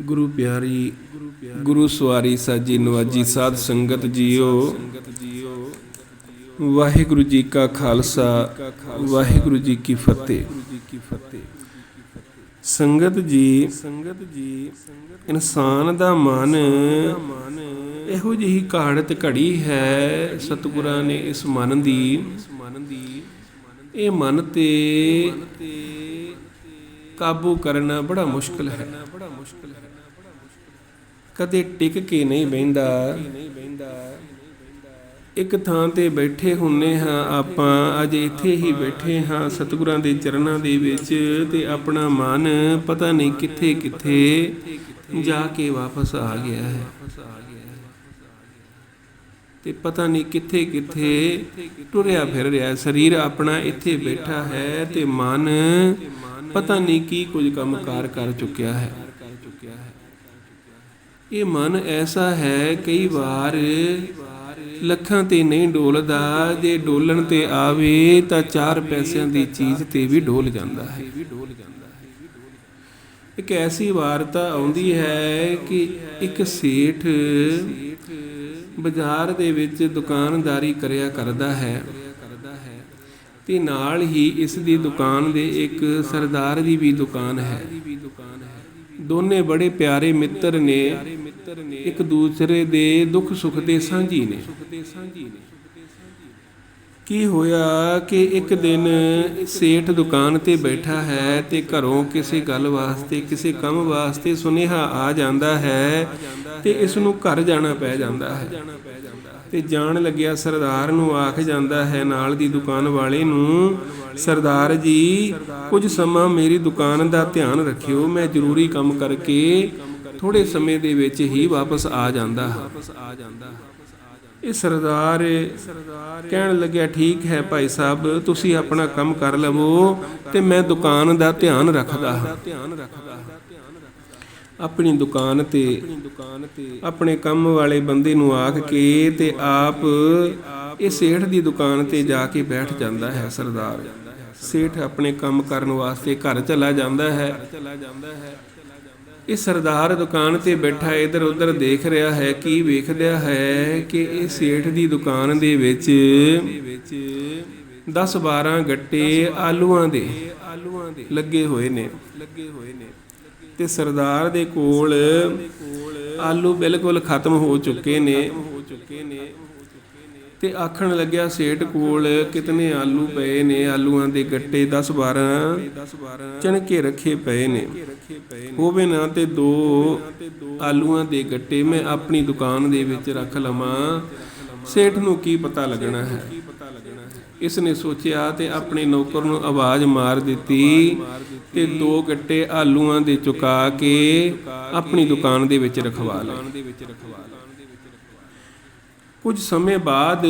ਗੁਰੂ ਪਿਆਰੀ, ਗੁਰੂ ਸਵਾਰੀ ਸਾਜੀ ਨਵਾਜੀ ਸਾਧ ਸੰਗਤ ਜੀਓ। ਵਾਹਿਗੁਰੂ ਜੀ ਕਾ ਖਾਲਸਾ, ਵਾਹਿਗੁਰੂ ਜੀ ਕੀ ਫਤਿਹ। ਸੰਗਤ ਜੀ ਸੰਗਤ ਜੀ ਇਨਸਾਨ ਦਾ ਮਨ ਇਹੋ ਜਿਹੀ ਘਾੜਤ ਘੜੀ ਹੈ, ਸਤਿਗੁਰਾਂ ਨੇ ਇਸ ਮਨ ਦੀ ਮਨ ਦੀ। ਇਹ ਮਨ ਤੇ ਕਾਬੂ ਕਰਨਾ ਬੜਾ ਮੁਸ਼ਕਲ ਹੈ। ਕਦੇ ਟਿਕ ਕੇ ਨਹੀਂ ਬਹਿੰਦਾ। ਇੱਕ ਥਾਂ ਤੇ ਬੈਠੇ ਹੁੰਨੇ ਹਾਂ ਆਪਾਂ, ਅੱਜ ਇੱਥੇ ਹੀ ਬੈਠੇ ਹਾਂ ਸਤਿਗੁਰਾਂ ਦੇ ਚਰਨਾਂ ਦੇ ਵਿੱਚ ਤੇ ਆਪਣਾ ਮਨ ਪਤਾ ਨਹੀਂ ਕਿੱਥੇ ਕਿੱਥੇ ਜਾ ਕੇ ਵਾਪਸ ਆ ਗਿਆ ਹੈ। ਤੇ ਪਤਾ ਨਹੀਂ ਕਿੱਥੇ ਕਿੱਥੇ ਟੁਰਿਆ ਫਿਰ ਰਿਹਾ। ਸਰੀਰ ਆਪਣਾ ਇੱਥੇ ਬੈਠਾ ਹੈ ਤੇ ਮਨ ਪਤਾ ਨਹੀਂ ਕੀ ਕੁਝ ਕੰਮਕਾਰ ਕਰ ਚੁੱਕਿਆ ਹੈ। ਇਹ ਮਨ ਐਸਾ ਹੈ, ਕਈ ਵਾਰ ਲੱਖਾਂ ਤੇ ਨਹੀਂ ਡੋਲਦਾ, ਜੇ ਡੋਲਣ ਤੇ ਆਵੇ ਤਾਂ ਚਾਰ ਪੈਸਿਆਂ ਦੀ ਚੀਜ਼ ਤੇ ਵੀ ਡੋਲ ਜਾਂਦਾ ਹੈ। ਇੱਕ ਐਸੀ ਵਾਰਤਾ ਆਉਂਦੀ ਹੈ ਕਿ ਇੱਕ ਸੇਠ ਬਾਜ਼ਾਰ ਦੇ ਵਿੱਚ ਦੁਕਾਨਦਾਰੀ ਕਰਿਆ ਕਰਦਾ ਹੈ। ਤੇ ਨਾਲ ਹੀ ਇਸ ਦੀ ਦੁਕਾਨ ਦੇ ਇੱਕ ਸਰਦਾਰ ਦੀ ਵੀ ਦੁਕਾਨ ਹੈ। ਦੋਨੇ ਬੜੇ ਪਿਆਰੇ ਮਿੱਤਰ ਨੇ। ਇੱਕ ਦੂਸਰੇ ਦੇ ਦੁੱਖ ਸੁੱਖ ਦੇ ਸਾਂਝੀ ਨੇ। ਕੀ ਹੋਇਆ ਕਿ ਇੱਕ ਦਿਨ ਸੇਠ ਦੁਕਾਨ ਤੇ ਬੈਠਾ ਹੈ ਤੇ ਘਰੋਂ ਕਿਸੇ ਗੱਲ ਵਾਸਤੇ, ਕਿਸੇ ਕੰਮ ਵਾਸਤੇ ਸੁਨੇਹਾ ਆ ਜਾਂਦਾ ਹੈ ਤੇ ਇਸ ਨੂੰ ਘਰ ਜਾਣਾ ਪੈ ਜਾਂਦਾ ਹੈ। ਤੇ ਜਾਣ ਲੱਗਿਆ ਸਰਦਾਰ ਨੂੰ ਆਖ ਜਾਂਦਾ ਹੈ, ਨਾਲ ਦੀ ਦੁਕਾਨ ਵਾਲੇ ਨੂੰ, ਸਰਦਾਰ ਜੀ, ਕੁਝ ਸਮਾਂ ਮੇਰੀ ਦੁਕਾਨ ਦਾ ਧਿਆਨ ਰੱਖਿਓ, ਮੈਂ ਜ਼ਰੂਰੀ ਕੰਮ ਕਰਕੇ ਥੋੜੇ ਸਮੇਂ ਦੇ ਵਿੱਚ ਹੀ ਵਾਪਸ ਆ ਜਾਂਦਾ ਹਾਂ। ਇਹ ਸਰਦਾਰ ਕਹਿਣ ਲੱਗਿਆ, ਠੀਕ ਹੈ ਭਾਈ ਸਾਹਿਬ, ਤੁਸੀਂ ਆਪਣਾ ਕੰਮ ਕਰ ਲਵੋ ਤੇ ਮੈਂ ਦੁਕਾਨ ਦਾ ਧਿਆਨ ਰੱਖਦਾ ਹਾਂ। ਆਪਣੀ ਦੁਕਾਨ ਤੇ, ਆਪਣੇ ਕੰਮ ਵਾਲੇ ਬੰਦੇ ਨੂੰ ਆਖ ਕੇ ਤੇ ਆਪ ਇਹ ਸੇਠ ਦੀ ਦੁਕਾਨ ਤੇ ਜਾ ਕੇ ਬੈਠ ਜਾਂਦਾ ਹੈ ਸਰਦਾਰ। ਸੇਠ ਆਪਣੇ ਕੰਮ ਕਰਨ ਵਾਸਤੇ ਘਰ ਚਲਾ ਜਾਂਦਾ ਹੈ। ਇਹ ਸਰਦਾਰ ਦੁਕਾਨ ਤੇ ਬੈਠਾ ਇਧਰ ਉਧਰ ਦੇਖ ਰਿਹਾ ਹੈ, ਕੀ ਵੇਖਦਾ ਹੈ ਕਿ ਇਹ ਸੇਠ ਦੀ ਦੁਕਾਨ ਦੇ ਵਿੱਚ 10 12 ਗੱਟੇ ਆਲੂਆਂ ਦੇ ਆਲੂਆਂ ਦੇ ਲੱਗੇ ਹੋਏ ਨੇ ਲੱਗੇ ਹੋਏ ਨੇ। ਤੇ ਸਰਦਾਰ ਦੇ ਕੋਲ ਆਲੂ ਬਿਲਕੁਲ ਖਤਮ ਹੋ ਚੁੱਕੇ ਨੇ। ਤੇ ਆਖਣ ਲੱਗਿਆ, ਸੇਠ ਕੋਲ ਕਿਤਨੇ ਆਲੂ ਪਏ ਨੇ? ਆਲੂਆਂ ਦੇ ਗੱਟੇ 10 12 ਚਣਕੇ ਰੱਖੇ ਪਏ ਨੇ। ਹੋਵੇ ਨਾ ਤੇ ਦੋ ਆਲੂਆਂ ਦੇ ਗੱਟੇ ਮੈਂ ਆਪਣੀ ਦੁਕਾਨ ਦੇ ਵਿੱਚ ਰੱਖ ਲਵਾਂ। ਸੇਠ ਨੂੰ ਕੀ ਪਤਾ ਲੱਗਣਾ ਹੈ? ਇਸ ਨੇ ਸੋਚਿਆ ਤੇ ਆਪਣੇ ਨੌਕਰ ਨੂੰ ਆਵਾਜ਼ ਮਾਰ ਦਿੱਤੀ। ਤੇ ਦੋ ਗੱਟੇ ਆਲੂਆਂ ਦੇ ਚੁਕਾ ਕੇ ਆਪਣੀ ਦੁਕਾਨ ਦੇ ਵਿੱਚ ਰਖਵਾ ਲਏ। ਕੁਝ ਸਮੇਂ ਬਾਅਦ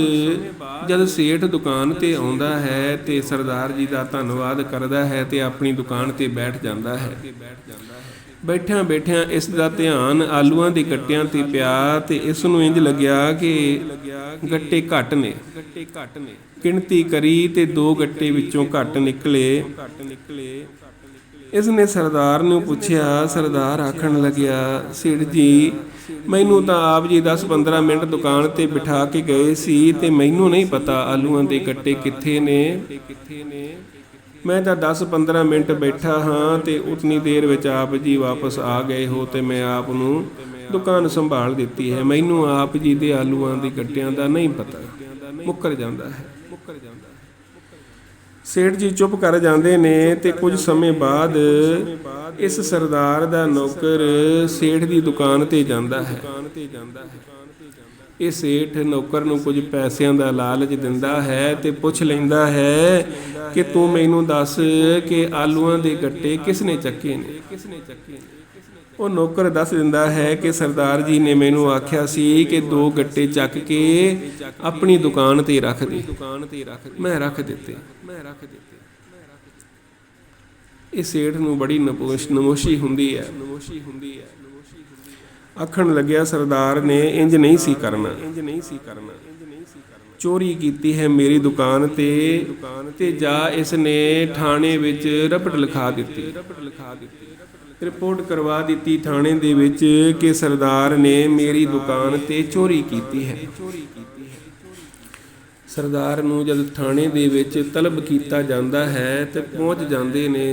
ਜਦ ਸੇਠ ਦੁਕਾਨ ਤੇ ਆਉਂਦਾ ਹੈ ਤੇ ਸਰਦਾਰ ਜੀ ਦਾ ਧੰਨਵਾਦ ਕਰਦਾ ਹੈ ਤੇ ਆਪਣੀ ਦੁਕਾਨ ਤੇ ਬੈਠ ਜਾਂਦਾ ਹੈ। ਬੈਠਿਆਂ ਬੈਠਿਆਂ ਇਸ ਦਾ ਧਿਆਨ ਆਲੂਆਂ ਦੇ ਗੱਟਿਆਂ ਤੇ ਪਿਆ ਤੇ ਇਸ ਨੂੰ ਇੰਜ ਲੱਗਿਆ ਕਿ ਗੱਟੇ ਘੱਟ ਨੇ। ਗੱਟੇ ਘੱਟ ਨੇ ਗਿਣਤੀ ਕਰੀ ਤੇ ਦੋ ਗੱਟੇ ਵਿੱਚੋਂ ਘੱਟ ਨਿਕਲੇ ਘੱਟ ਨਿਕਲੇ। ਇਸ ਨੇ ਸਰਦਾਰ ਨੂੰ ਪੁੱਛਿਆ, ਸਰਦਾਰ, ਆਖਣ ਲੱਗਿਆ ਸਿਰ ਜੀ, ਮੈਨੂੰ ਤਾਂ ਆਪ ਜੀ 10-15 ਮਿੰਟ ਦੁਕਾਨ ਤੇ ਬਿਠਾ ਕੇ ਗਏ ਸੀ ਤੇ ਮੈਨੂੰ ਨਹੀਂ ਪਤਾ ਆਲੂਆਂ ਦੇ ਕੱਟੇ ਕਿੱਥੇ ਨੇ। ਕਿੱਥੇ ਨੇ ਮੈਂ ਤਾਂ 10-15 ਮਿੰਟ ਬੈਠਾ ਹਾਂ ਤੇ ਉਤਨੀ ਦੇਰ ਵਿੱਚ ਆਪ ਜੀ ਵਾਪਸ ਆ ਗਏ ਹੋ ਤੇ ਮੈਂ ਆਪ ਨੂੰ ਦੁਕਾਨ ਸੰਭਾਲ ਦਿੱਤੀ ਹੈ। ਮੈਨੂੰ ਆਪ ਜੀ ਦੇ ਆਲੂਆਂ ਦੇ ਕੱਟਿਆਂ ਦਾ ਨਹੀਂ ਪਤਾ। ਮੁੱਕਰ ਜਾਂਦਾ ਹੈ ਮੁੱਕਰ ਜਾਂਦਾ ਹੈ। ਸੇਠ ਜੀ ਚੁੱਪ ਕਰ ਜਾਂਦੇ ਨੇ ਤੇ ਕੁਝ ਸਮੇਂ ਬਾਅਦ ਇਸ ਸਰਦਾਰ ਦਾ ਨੌਕਰ ਸੇਠ ਦੀ ਦੁਕਾਨ ਤੇ ਜਾਂਦਾ ਹੈ। ਇਹ ਸੇਠ ਨੌਕਰ ਨੂੰ ਕੁਝ ਪੈਸਿਆਂ ਦਾ ਲਾਲਚ ਦਿੰਦਾ ਹੈ ਤੇ ਪੁੱਛ ਲੈਂਦਾ ਹੈ ਕਿ ਤੂੰ ਮੈਨੂੰ ਦੱਸ ਕਿ ਆਲੂਆਂ ਦੇ ਗੱਟੇ ਕਿਸ ਨੇ ਚੱਕੇ ਨੇ? ਕਿਸ ਚੱਕੇ ਨੇ ਉਹ ਨੌਕਰ ਦੱਸ ਦਿੰਦਾ ਹੈ ਕਿ ਸਰਦਾਰ ਜੀ ਨੇ ਮੈਨੂੰ ਆਖਿਆ ਸੀ ਕਿ ਦੋ ਗੱਟੇ ਚੱਕ ਕੇ ਆਪਣੀ ਦੁਕਾਨ ਤੇ ਰੱਖ ਦੇ। ਦੁਕਾਨ ਤੇ ਰੱਖ ਮੈਂ ਰੱਖ ਦਿੱਤੇ। ਮੈਂ ਰੱਖ ਦਿੱਤੇ ਇਹ ਸੇਠ ਨੂੰ ਬੜੀ ਨਪੋਸ਼ ਨਮੋਸ਼ੀ ਹੁੰਦੀ ਹੈ। ਨਮੋਸ਼ੀ ਹੁੰਦੀ ਹੈ ਆਖਣ ਲੱਗਿਆ, ਸਰਦਾਰ ਨੇ ਇੰਜ ਨਹੀਂ ਸੀ ਕਰਨਾ। ਇੰਜ ਨਹੀਂ ਸੀ ਕਰਨਾ ਚੋਰੀ ਕੀਤੀ ਹੈ ਮੇਰੀ ਦੁਕਾਨ ਤੇ ਤੇ ਜਾ ਇਸ ਨੇ ਥਾਣੇ ਵਿੱਚ ਰਪਟ ਲਿਖਾ ਦਿੱਤੀ ਰਪਟ ਲਿਖਾ ਦਿੱਤੀ। ਰਿਪੋਰਟ ਕਰਵਾ ਦਿੱਤੀ ਥਾਣੇ ਦੇ ਵਿੱਚ ਕਿ ਸਰਦਾਰ ਨੇ ਮੇਰੀ ਦੁਕਾਨ ਤੇ ਚੋਰੀ ਕੀਤੀ ਹੈ। ਸਰਦਾਰ ਨੂੰ ਜਦ ਥਾਣੇ ਦੇ ਵਿੱਚ ਤਲਬ ਕੀਤਾ ਜਾਂਦਾ ਹੈ ਤੇ ਪਹੁੰਚ ਜਾਂਦੇ ਨੇ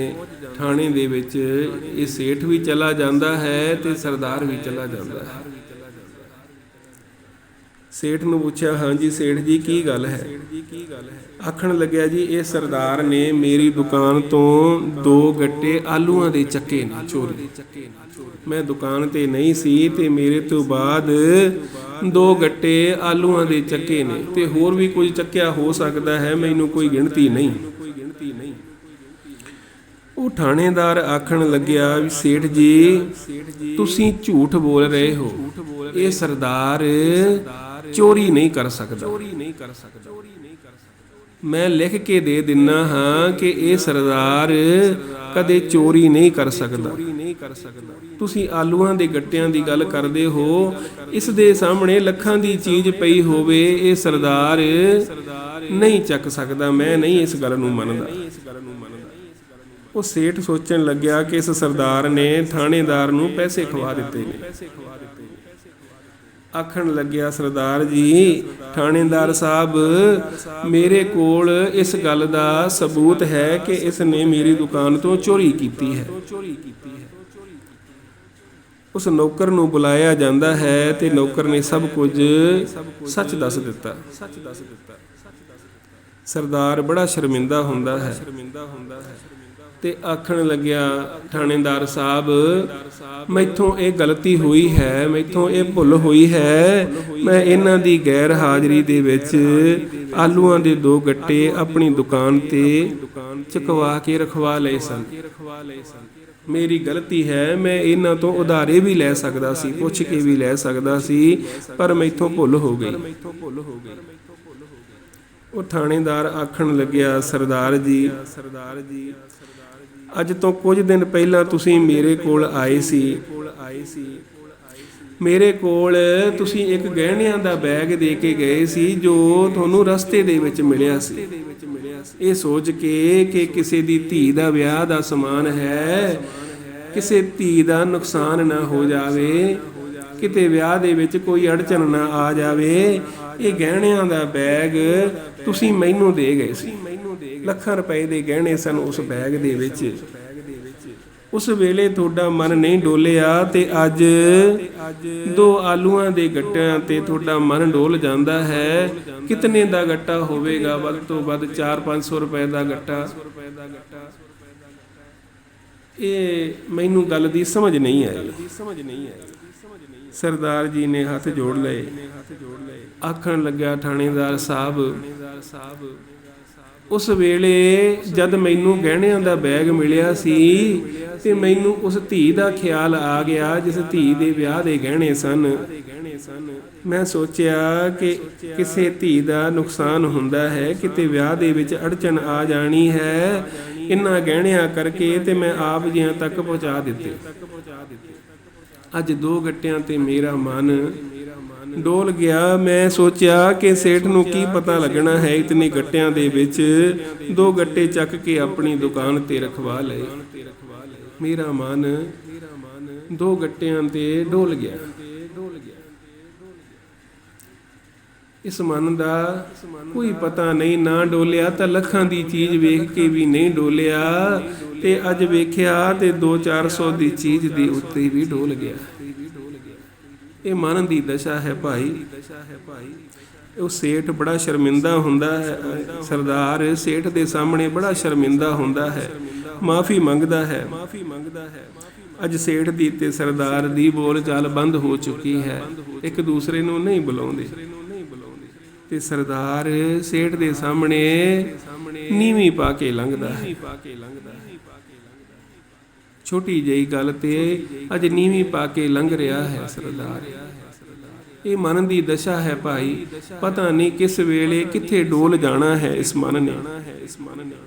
ਥਾਣੇ ਦੇ ਵਿੱਚ ਇਹ ਸੇਠ ਵੀ ਚਲਾ ਜਾਂਦਾ ਹੈ ਤੇ ਸਰਦਾਰ ਵੀ ਚਲਾ ਜਾਂਦਾ ਹੈ। ਸੇਠ ਨੂੰ ਪੁੱਛਿਆ ਹਾਂਜੀ ਸੇਠ ਜੀ, ਕੀ ਗੱਲ ਹੈ? ਆਖਣ ਲੱਗਿਆ, ਜੀ, ਇਹ ਸਰਦਾਰ ਨੇ ਮੇਰੀ ਦੁਕਾਨ ਤੋਂ ਦੋ ਗੱਟੇ ਆਲੂਆਂ ਦੇ ਚੱਕੇ ਨੇ ਚੋਰੀ ਮੈਂ ਦੁਕਾਨ ਤੇ ਨਹੀਂ ਸੀ ਤੇ ਮੇਰੇ ਤੋਂ ਬਾਅਦ ਦੋ ਗੱਟੇ ਆਲੂਆਂ ਦੇ ਚੱਕੇ ਨੇ ਤੇ ਹੋਰ ਵੀ ਕੁਝ ਚੱਕਿਆ ਹੋ ਸਕਦਾ ਹੈ, ਮੈਨੂੰ ਕੋਈ ਗਿਣਤੀ ਨਹੀਂ। ਉਹ ਥਾਣੇਦਾਰ ਆਖਣ ਲੱਗਿਆ, ਵੀ ਸੇਠ ਜੀ, ਤੁਸੀਂ ਝੂਠ ਬੋਲ ਰਹੇ ਹੋ। ਇਹ ਸਰਦਾਰ ਚੋਰੀ ਨਹੀਂ ਕਰ ਸਕਦਾ। ਚੋਰੀ ਨਹੀਂ ਕਰ ਸਕਦਾ ਮੈਂ ਲਿਖ ਕੇ ਦੇ ਦਿੰਨਾ ਹਾਂ ਕਿ ਇਹ ਸਰਦਾਰ ਕਦੇ ਚੋਰੀ ਨਹੀਂ ਕਰ ਸਕਦਾ। ਤੁਸੀਂ ਆਲੂਆਂ ਦੇ ਗੱਟਿਆਂ ਦੀ ਗੱਲ ਕਰਦੇ ਹੋ। ਇਸ ਦੇ ਸਾਹਮਣੇ ਲੱਖਾਂ ਦੀ ਚੀਜ਼ ਪਈ ਹੋਵੇ, ਇਹ ਸਰਦਾਰ ਨਹੀਂ ਚੱਕ ਸਕਦਾ। ਮੈਂ ਨਹੀਂ ਇਸ ਗੱਲ ਨੂੰ ਮੰਨਦਾ। ਉਹ ਸੇਠ ਸੋਚਣ ਲੱਗਿਆ ਕਿ ਇਸ ਸਰਦਾਰ ਨੇ ਥਾਣੇਦਾਰ ਨੂੰ ਪੈਸੇ ਖਵਾ ਦਿੱਤੇ ਨੇ। ਆਖਣ ਲੱਗਿਆ, ਸਰਦਾਰ ਜੀ, ਥਾਣੇਦਾਰ ਸਾਹਿਬ, ਮੇਰੇ ਕੋਲ ਇਸ ਗੱਲ ਦਾ ਸਬੂਤ ਹੈ ਕਿ ਇਸ ਨੇ ਮੇਰੀ ਦੁਕਾਨ ਤੋਂ ਚੋਰੀ ਕੀਤੀ ਹੈ। ਉਸ ਨੌਕਰ ਨੂੰ ਬੁਲਾਇਆ ਜਾਂਦਾ ਹੈ ਤੇ ਨੌਕਰ ਨੇ ਸਭ ਕੁਝ ਸੱਚ ਦੱਸ ਦਿੱਤਾ। ਸੱਚ ਦੱਸ ਦਿੱਤਾ ਸਰਦਾਰ ਬੜਾ ਸ਼ਰਮਿੰਦਾ ਹੁੰਦਾ ਹੈ ਸ਼ਰਮਿੰਦਾ ਹੁੰਦਾ ਹੈ। ਤੇ ਆਖਣ ਲੱਗਿਆ ਥਾਣੇਦਾਰ ਸਾਹਿਬ, ਮੈਥੋਂ ਇਹ ਗਲਤੀ ਹੋਈ ਹੈ, ਮੈਥੋਂ ਇਹ ਭੁੱਲ ਹੋਈ ਹੈ। ਮੈਂ ਇਹਨਾਂ ਦੀ ਗੈਰ ਹਾਜ਼ਰੀ ਦੇ ਵਿੱਚ ਆਲੂਆਂ ਦੇ ਦੋ ਗੱਟੇ ਆਪਣੀ ਦੁਕਾਨ ਤੇ ਚਕਵਾ ਕੇ ਰਖਵਾ ਲਏ ਸਨ। ਮੇਰੀ ਗਲਤੀ ਹੈ, ਮੈਂ ਇਹਨਾਂ ਤੋਂ ਉਧਾਰੇ ਵੀ ਲੈ ਸਕਦਾ ਸੀ, ਪੁੱਛ ਕੇ ਵੀ ਲੈ ਸਕਦਾ ਸੀ, ਪਰ ਮੈਥੋਂ ਭੁੱਲ ਹੋ ਗਈ। ਉਹ ਥਾਣੇਦਾਰ ਆਖਣ ਲੱਗਿਆ ਸਰਦਾਰ ਜੀ ਸਰਦਾਰ ਜੀ ਅੱਜ ਤੋਂ ਕੁਝ ਦਿਨ ਪਹਿਲਾਂ ਤੁਸੀਂ ਮੇਰੇ ਕੋਲ ਆਏ ਸੀ। ਆਏ ਸੀ ਮੇਰੇ ਕੋਲ ਤੁਸੀਂ ਇੱਕ ਗਹਿਣਿਆਂ ਦਾ ਬੈਗ ਦੇ ਕੇ ਗਏ ਸੀ, ਜੋ ਤੁਹਾਨੂੰ ਰਸਤੇ ਦੇ ਵਿੱਚ ਮਿਲਿਆ ਸੀ। ਇਹ ਸੋਚ ਕੇ ਕਿ ਕਿਸੇ ਦੀ ਧੀ ਦਾ ਵਿਆਹ ਦਾ ਸਮਾਨ ਹੈ, ਕਿਸੇ ਧੀ ਦਾ ਨੁਕਸਾਨ ਨਾ ਹੋ ਜਾਵੇ, ਕਿਤੇ ਵਿਆਹ ਦੇ ਵਿੱਚ ਕੋਈ ਅੜਚਨ ਨਾ ਆ ਜਾਵੇ, ਇਹ ਗਹਿਣਿਆਂ ਦਾ ਬੈਗ ਤੁਸੀਂ ਮੈਨੂੰ ਦੇ ਗਏ ਸੀ। ਲੱਖਾਂ ਰੁਪਏ ਦੇ ਗਹਿਣੇ ਸਨ ਉਸ ਬੈਗ ਦੇ ਵਿੱਚ। ਉਸ ਵੇਲੇ ਤੁਹਾਡਾ ਮਨ ਨਹੀਂ ਡੋਲਿਆ ਤੇ ਅੱਜ ਦੋ ਆਲੂਆਂ ਦੇ ਗੱਟਿਆਂ ਤੇ ਤੁਹਾਡਾ ਮਨ ਡੋਲ ਜਾਂਦਾ ਹੈ। ਕਿਤਨੇ ਦਾ ਗੱਟਾ ਹੋਵੇਗਾ? ਵੱਧ ਤੋਂ ਵੱਧ 4-500 ਰੁਪਏ ਦਾ ਗੱਟਾ। ਇਹ ਮੈਨੂੰ ਗੱਲ ਦੀ ਸਮਝ ਨਹੀਂ ਆਈ ਸਮਝ ਨਹੀਂ ਆਈ। ਸਰਦਾਰ ਜੀ ਨੇ ਹੱਥ ਜੋੜ ਲਏ। ਆਖਣ ਲੱਗਿਆ, ਥਾਣੇਦਾਰ ਸਾਹਿਬ ਉਸ ਵੇਲੇ ਜਦ ਮੈਨੂੰ ਗਹਿਣਿਆਂ ਦਾ ਬੈਗ ਮਿਲਿਆ ਸੀ ਤੇ ਮੈਨੂੰ ਉਸ ਧੀ ਦਾ ਖਿਆਲ ਆ ਗਿਆ, ਜਿਸ ਧੀ ਦੇ ਵਿਆਹ ਦੇ ਗਹਿਣੇ ਸਨ। ਮੈਂ ਸੋਚਿਆ ਕਿ ਕਿਸੇ ਧੀ ਦਾ ਨੁਕਸਾਨ ਹੁੰਦਾ ਹੈ, ਕਿਤੇ ਵਿਆਹ ਦੇ ਵਿੱਚ ਅੜਚਨ ਆ ਜਾਣੀ ਹੈ। ਇਨ੍ਹਾਂ ਗਹਿਣਿਆਂ ਕਰਕੇ ਤੇ ਮੈਂ ਆਪ ਜੀਆਂ ਤੱਕ ਪਹੁੰਚਾ ਦਿੱਤੇ। ਅੱਜ ਦੋ ਗੱਟਿਆਂ ਤੇ ਮੇਰਾ ਮਨ ਡੋਲ ਗਿਆ ਮੈਂ ਸੋਚਿਆ ਕਿ ਸੇਠ ਨੂੰ ਕੀ ਪਤਾ ਲੱਗਣਾ ਹੈ ਇਤਨੇ ਗੱਟਿਆਂ ਦੇ ਵਿੱਚ। ਦੋ ਗੱਟੇ ਚੱਕ ਕੇ ਆਪਣੀ ਦੁਕਾਨ ਤੇ ਰਖਵਾ ਲਏ। ਮੇਰਾ ਮਨ ਦੋ ਗੱਟਿਆਂ ਤੇ ਡੋਲ ਗਿਆ। ਇਸ ਮਨ ਦਾ ਕੋਈ ਪਤਾ ਨਹੀਂ ਨਾ ਡੋਲਿਆ ਤਾਂ ਲੱਖਾਂ ਦੀ ਚੀਜ਼ ਵੇਖ ਕੇ ਵੀ ਨਹੀਂ ਡੋਲਿਆ। ਤੇ ਅੱਜ ਵੇਖਿਆ ਤੇ 2-400 ਦੀ ਚੀਜ਼ ਦੇ ਉੱਤੇ ਵੀ ਡੋਲ ਗਿਆ। ਇਹ ਮਨ ਦੀ ਦਸ਼ਾ ਹੈ ਭਾਈ। ਉਹ ਸੇਠ ਬੜਾ ਸ਼ਰਮਿੰਦਾ ਹੁੰਦਾ ਹੈ। ਸਰਦਾਰ ਸੇਠ ਦੇ ਸਾਹਮਣੇ ਬੜਾ ਸ਼ਰਮਿੰਦਾ ਹੁੰਦਾ ਹੈ। ਮਾਫੀ ਮੰਗਦਾ ਹੈ। ਮਾਫੀ ਮੰਗਦਾ ਹੈ ਅੱਜ ਸੇਠ ਦੀ ਤੇ ਸਰਦਾਰ ਦੀ ਬੋਲ ਚਾਲ ਬੰਦ ਹੋ ਚੁੱਕੀ ਹੈ। ਇੱਕ ਦੂਸਰੇ ਨੂੰ ਨਹੀਂ ਬੁਲਾਉਂਦੇ। ਤੇ ਸਰਦਾਰ ਸੇਠ ਦੇ ਸਾਹਮਣੇ ਨੀਵੀਂ ਪਾ ਕੇ ਲੰਘਦਾ ਹੈ। ਛੋਟੀ ਜਿਹੀ ਗੱਲ ਤੇ ਅੱਜ ਨੀਵੀਂ ਪਾ ਕੇ ਲੰਘ ਰਿਹਾ ਹੈ ਸਰਦਾਰ। ਇਹ ਮਨ ਦੀ ਦਸ਼ਾ ਹੈ ਭਾਈ। ਪਤਾ ਨਹੀਂ ਕਿਸ ਵੇਲੇ ਕਿੱਥੇ ਡੋਲ ਜਾਣਾ ਹੈ ਇਸ ਮਨ ਨੇ।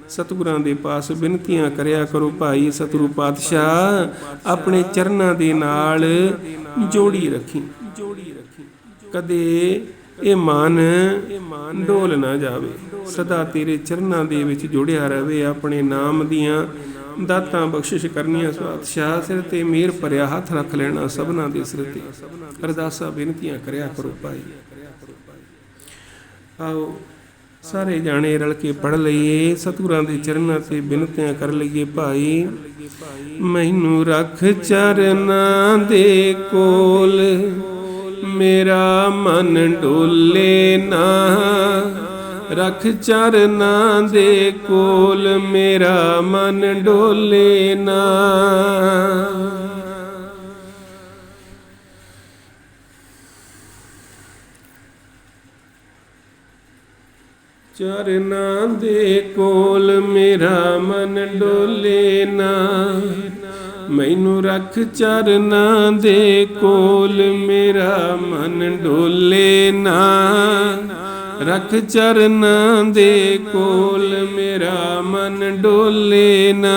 ਸਤਿਗੁਰਾਂ ਦੇ ਪਾਸ ਬੇਨਤੀਆਂ ਕਰਿਆ ਕਰੋ ਭਾਈ ਸਤਿਗੁਰੂ ਪਾਤਸ਼ਾਹ, ਆਪਣੇ ਚਰਨਾਂ ਦੇ ਨਾਲ ਜੋੜੀ ਰੱਖੀ। ਜੋੜੀ ਰੱਖੀ ਕਦੇ ਇਹ ਮਨ ਡੋਲ ਨਾ ਜਾਵੇ। ਸਦਾ ਤੇਰੇ ਚਰਨਾਂ ਦੇ ਵਿੱਚ ਜੁੜਿਆ ਰਹੇ ਆਪਣੇ ਨਾਮ ਦੀਆਂ ਦਾਤਾਂ ਬਖਸ਼ਿਸ਼ ਕਰਨੀਆਂ ਸਵਾਤਸ਼ਾਹ ਸਿਰ ਤੇ ਮਿਹਰ ਭਰਿਆ ਹੱਥ ਰੱਖ ਲੈਣਾ ਸਭਨਾ ਦੇ ਸਿਰ ਤੇ। ਅਰਦਾਸਾਂ ਬੇਨਤੀਆਂ ਕਰਿਆ ਕਰੋ ਭਾਈ। ਆਓ, ਸਾਰੇ ਜਾਣੇ ਰਲ ਕੇ ਪੜ ਲਈਏ, ਸਤਿਗੁਰਾਂ ਦੇ ਚਰਨਾਂ ਤੇ ਬਿਨਤੀਆਂ ਕਰ ਲਈਏ ਭਾਈ। ਮੈਨੂੰ ਰੱਖ ਚਰਨਾਂ ਦੇ ਕੋਲ, ਮੇਰਾ ਮਨ ਡੋਲੇ ਨਾ। ਰੱਖ ਚਰਨਾਂ ਦੇ ਕੋਲ ਮੇਰਾ ਮਨ ਡੋਲੇ ਨਾ। ਚਰਨਾਂ ਦੇ ਕੋਲ ਮੇਰਾ ਮਨ ਡੋਲੇ ਨਾ। ਮੈਨੂੰ ਰੱਖ ਚਰਨਾਂ ਦੇ ਕੋਲ ਮੇਰਾ ਮਨ ਡੋਲੇ ਨਾ। ਰੱਖ ਚਰਨਾਂ ਦੇ ਕੋਲ ਮੇਰਾ ਮਨ ਡੋਲੇ ਨਾ।